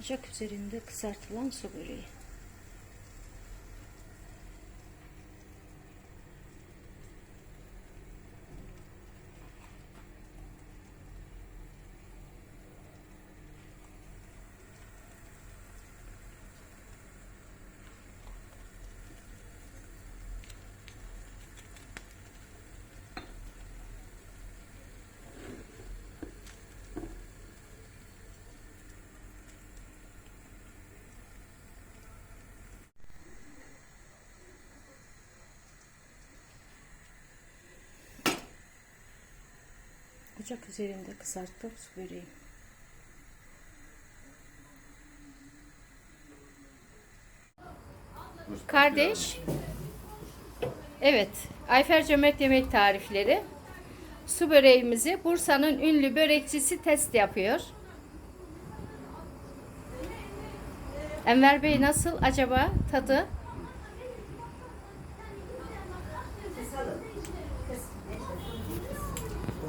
Ocak üzerinde kızartılan su böreği. Ocak üzerinde kızarttığım su böreği. Kardeş. Evet. Ayfer Cömert Yemek Tarifleri. Su böreğimizi Bursa'nın ünlü börekçisi test yapıyor. Enver Bey nasıl acaba tadı?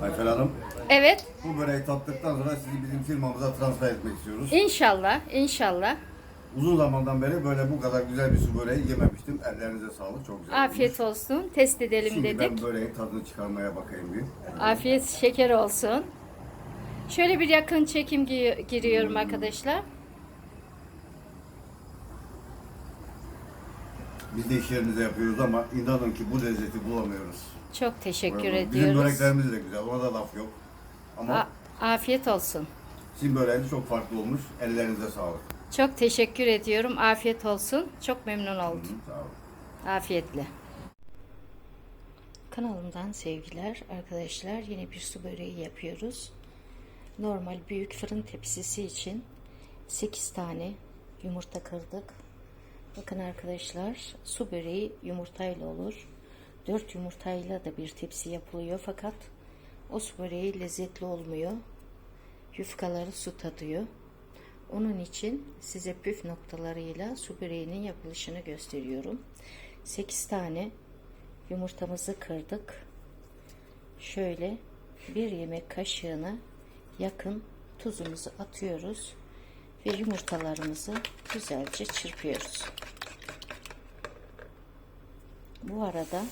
Ayfer Hanım, Evet. bu böreği tattıktan sonra sizi bizim firmamıza transfer etmek istiyoruz. İnşallah, inşallah. Uzun zamandan beri böyle bu kadar güzel bir su böreği yememiştim. Ellerinize sağlık, çok güzel Afiyet olsun. Test edelim Şimdi dedik. ben böreğin tadını çıkarmaya bakayım bir. Afiyet şeker olsun. Şöyle bir yakın çekim gi- giriyorum arkadaşlar. Biz de iş yerimize yapıyoruz ama inanın ki bu lezzeti bulamıyoruz. Çok teşekkür Bizim ediyoruz. böreklerimiz de güzel, ona da laf yok. Ama A- afiyet olsun. sizin böreğiniz çok farklı olmuş. Ellerinize sağlık. Çok teşekkür ediyorum. Afiyet olsun. Çok memnun Hı, oldum. Sağ olun. Afiyetle. Kanalımdan sevgiler arkadaşlar. Yine bir su böreği yapıyoruz. Normal büyük fırın tepsisi için 8 tane yumurta kırdık. Bakın arkadaşlar su böreği yumurtayla olur. 4 yumurtayla da bir tepsi yapılıyor fakat o su böreği lezzetli olmuyor. Yufkaları su tadıyor. Onun için size püf noktalarıyla su böreğinin yapılışını gösteriyorum. 8 tane yumurtamızı kırdık. Şöyle bir yemek kaşığına yakın tuzumuzu atıyoruz ve yumurtalarımızı güzelce çırpıyoruz. Bu arada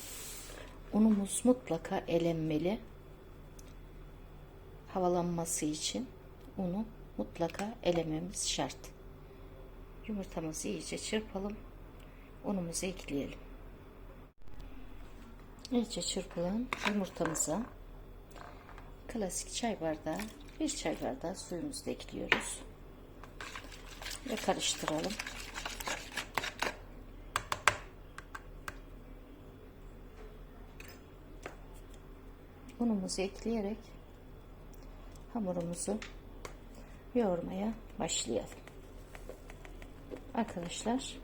unumuz mutlaka elenmeli. Havalanması için unu mutlaka elememiz şart. Yumurtamızı iyice çırpalım. Unumuzu ekleyelim. İyice çırpılan yumurtamıza klasik çay bardağı, bir çay bardağı suyumuzu da ekliyoruz. Ve karıştıralım. Unumuzu ekleyerek hamurumuzu yoğurmaya başlayalım. Arkadaşlar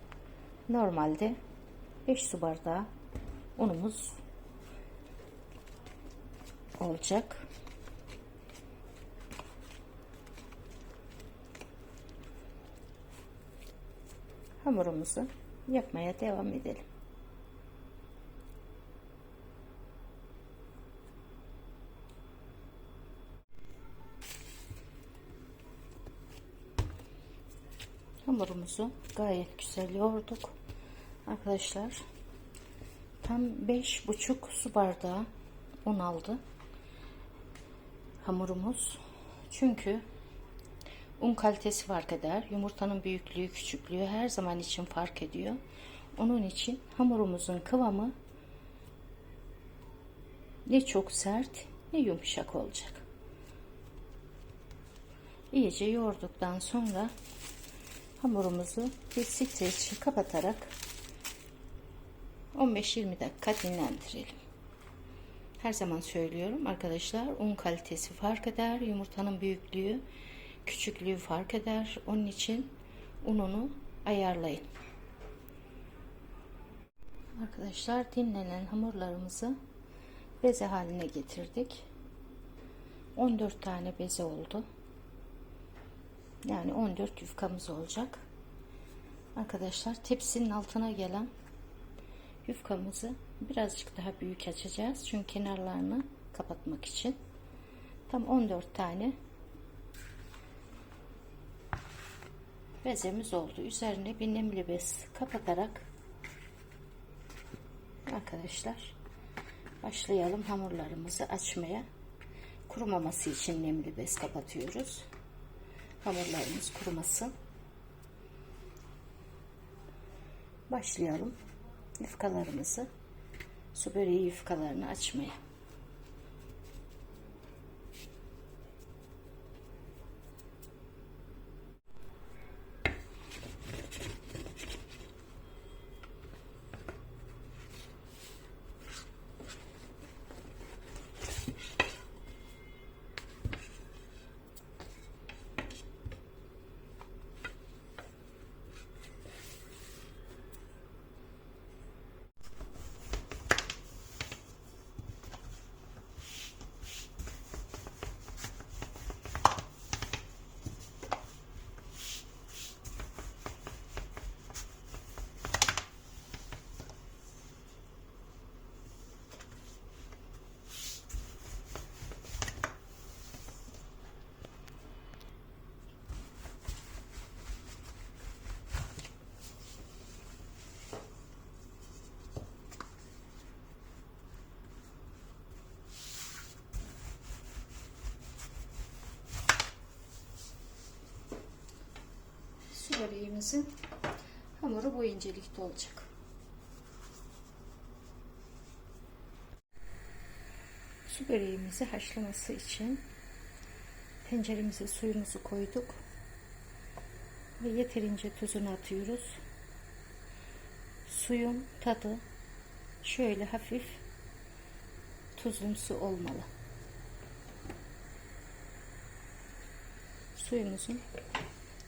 normalde 5 su bardağı unumuz olacak. Hamurumuzu yapmaya devam edelim. Hamurumuzu gayet güzel yoğurduk. Arkadaşlar tam beş buçuk su bardağı un aldı hamurumuz. Çünkü un kalitesi fark eder. Yumurtanın büyüklüğü, küçüklüğü her zaman için fark ediyor. Onun için hamurumuzun kıvamı ne çok sert ne yumuşak olacak. İyice yoğurduktan sonra hamurumuzu bir streç kapatarak 15-20 dakika dinlendirelim. Her zaman söylüyorum arkadaşlar un kalitesi fark eder. Yumurtanın büyüklüğü, küçüklüğü fark eder. Onun için ununu ayarlayın. Arkadaşlar dinlenen hamurlarımızı beze haline getirdik. 14 tane beze oldu. Yani 14 yufkamız olacak. Arkadaşlar tepsinin altına gelen yufkamızı birazcık daha büyük açacağız. Çünkü kenarlarını kapatmak için. Tam 14 tane bezemiz oldu. Üzerine bir nemli bez kapatarak arkadaşlar başlayalım hamurlarımızı açmaya. Kurumaması için nemli bez kapatıyoruz. Hamurlarımız kurumasın. Başlayalım yufkalarımızı su böreği yufkalarını açmaya. Su böreğimizin hamuru bu incelikte olacak. Su böreğimizi haşlaması için tenceremize suyumuzu koyduk ve yeterince tuzunu atıyoruz. Suyun tadı şöyle hafif tuzumsu olmalı. Suyumuzun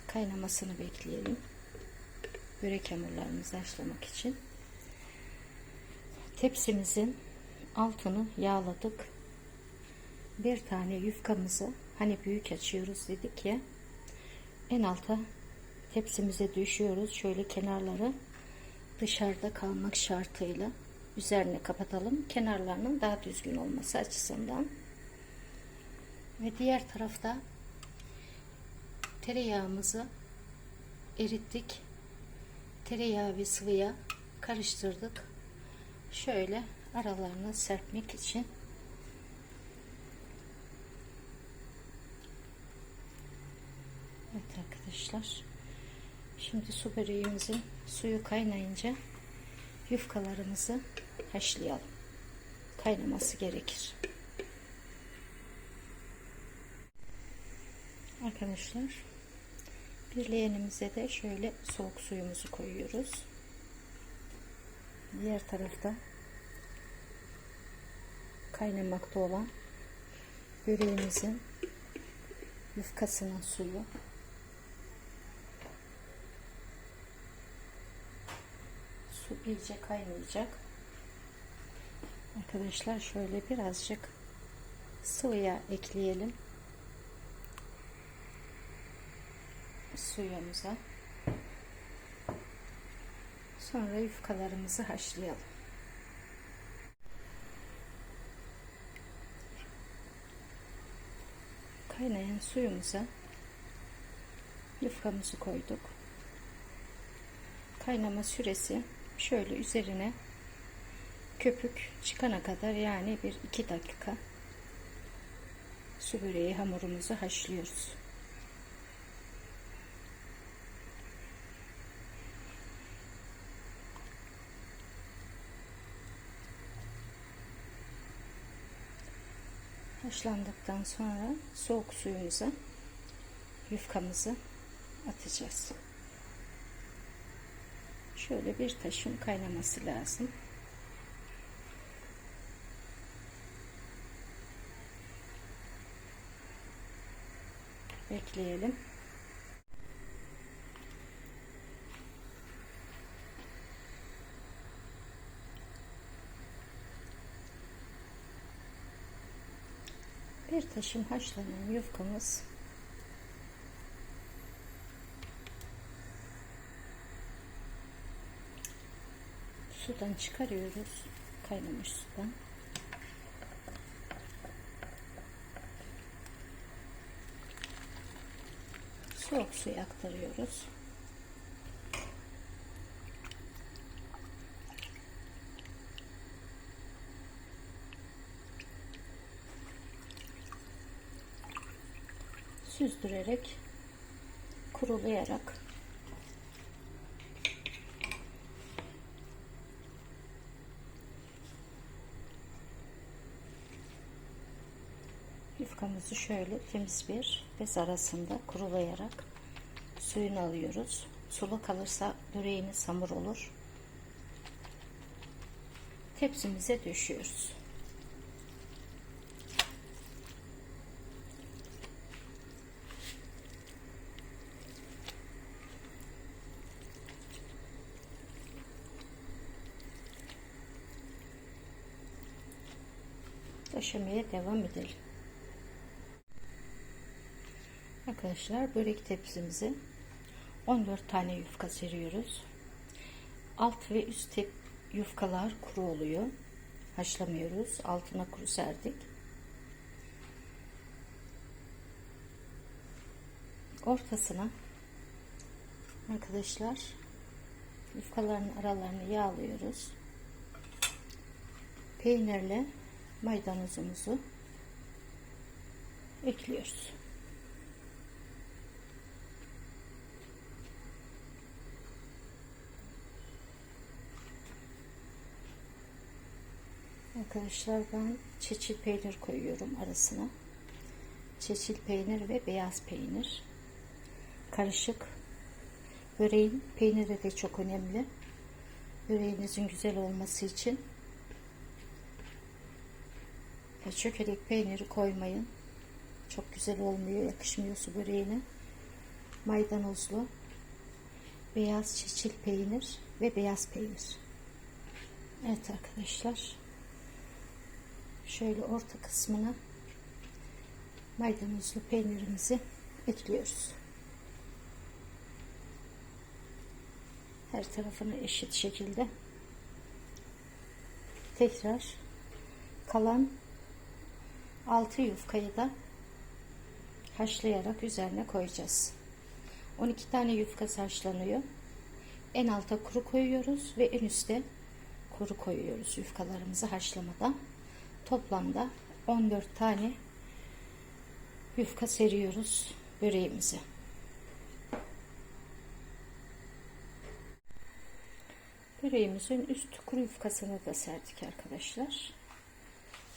kaynamasını bekleyelim. Börek hamurlarımızı haşlamak için. Tepsimizin altını yağladık. Bir tane yufkamızı hani büyük açıyoruz dedik ya en alta tepsimize düşüyoruz. Şöyle kenarları dışarıda kalmak şartıyla üzerine kapatalım. Kenarlarının daha düzgün olması açısından. Ve diğer tarafta tereyağımızı erittik. Tereyağı ve sıvıya karıştırdık. Şöyle aralarına serpmek için Evet arkadaşlar. Şimdi su böreğimizin suyu kaynayınca yufkalarımızı haşlayalım. Kaynaması gerekir. Arkadaşlar bir leğenimize de şöyle soğuk suyumuzu koyuyoruz. Diğer tarafta kaynamakta olan böreğimizin yufkasının suyu. Su iyice kaynayacak. Arkadaşlar şöyle birazcık sıvı yağ ekleyelim. Suyumuza. Sonra yufkalarımızı haşlayalım. Kaynayan suyumuza yufkamızı koyduk. Kaynama süresi şöyle üzerine köpük çıkana kadar yani bir iki dakika su böreği hamurumuzu haşlıyoruz. Haşlandıktan sonra soğuk suyumuza yufkamızı atacağız. Şöyle bir taşın kaynaması lazım. Bekleyelim. Bir taşım haşlanan yufkamız sudan çıkarıyoruz. Kaynamış sudan. Soğuk suya aktarıyoruz. Süzdürerek kurulayarak yufkamızı şöyle temiz bir bez arasında kurulayarak suyunu alıyoruz. Sulu kalırsa böreğiniz hamur olur. Tepsimize döşüyoruz. Döşemeye devam edelim. Arkadaşlar börek tepsimize 14 tane yufka seriyoruz. Alt ve üst tep yufkalar kuru oluyor. Haşlamıyoruz. Altına kuru serdik. Ortasına arkadaşlar yufkaların aralarını yağlıyoruz. Peynirle maydanozumuzu ekliyoruz. Arkadaşlar ben çeçil peynir koyuyorum arasına. Çeçil peynir ve beyaz peynir. Karışık. Böreğin peyniri de çok önemli. Böreğinizin güzel olması için çökelek peyniri koymayın. Çok güzel olmuyor, yakışmıyor su böreğine. Maydanozlu, beyaz çeçil peynir ve beyaz peynir. Evet arkadaşlar. Şöyle orta kısmına maydanozlu peynirimizi ekliyoruz. Her tarafını eşit şekilde tekrar kalan 6 yufkayı da haşlayarak üzerine koyacağız. 12 tane yufka haşlanıyor. En alta kuru koyuyoruz ve en üste kuru koyuyoruz yufkalarımızı haşlamadan. Toplamda 14 tane yufka seriyoruz böreğimize. Böreğimizin üst kuru yufkasını da serdik arkadaşlar.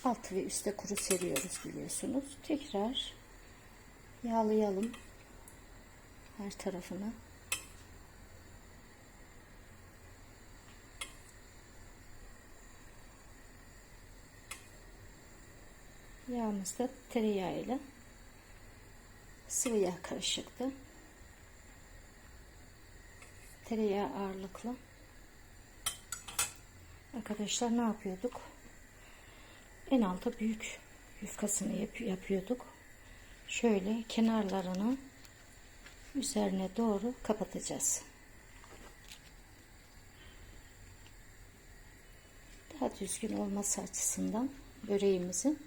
Altı ve üstte kuru seriyoruz biliyorsunuz. Tekrar yağlayalım her tarafını. Yağımız da tereyağı ile sıvı yağ karışıktı. Tereyağı ağırlıklı. Arkadaşlar ne yapıyorduk? En alta büyük yufkasını yap yapıyorduk. Şöyle kenarlarını üzerine doğru kapatacağız. Daha düzgün olması açısından böreğimizin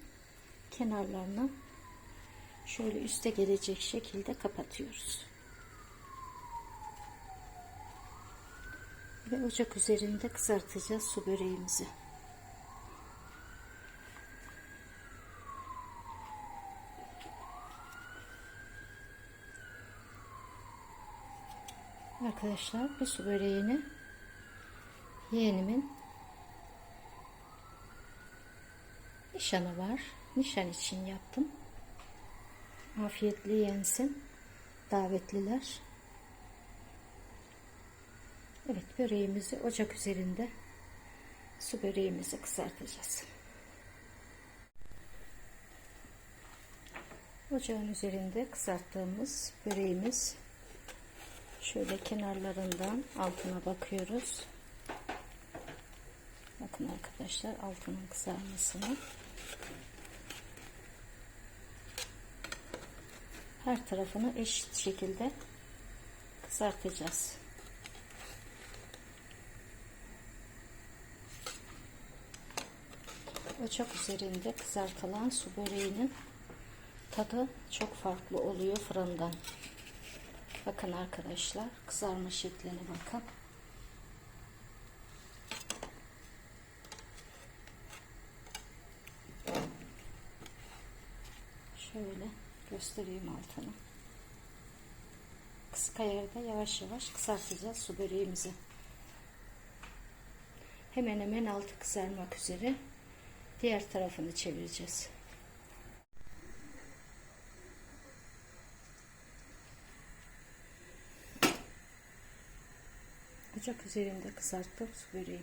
kenarlarını şöyle üste gelecek şekilde kapatıyoruz. Ve ocak üzerinde kızartacağız su böreğimizi. Arkadaşlar bir su böreğini yeğenimin nişanı var. Nişan için yaptım. Afiyetli yensin. Davetliler. Evet böreğimizi ocak üzerinde su böreğimizi kızartacağız. Ocağın üzerinde kızarttığımız böreğimiz şöyle kenarlarından altına bakıyoruz. Bakın arkadaşlar altının kızarmasını. Her tarafını eşit şekilde kızartacağız. Ocak üzerinde kızartılan su böreğinin tadı çok farklı oluyor fırından. Bakın arkadaşlar kızarma şekline bakın. Şöyle Göstereyim altını. Kısık ayarda yavaş yavaş kısaltacağız su böreğimizi. Hemen hemen altı kızarmak üzere. Diğer tarafını çevireceğiz. Ocak üzerinde kızarttım su böreği.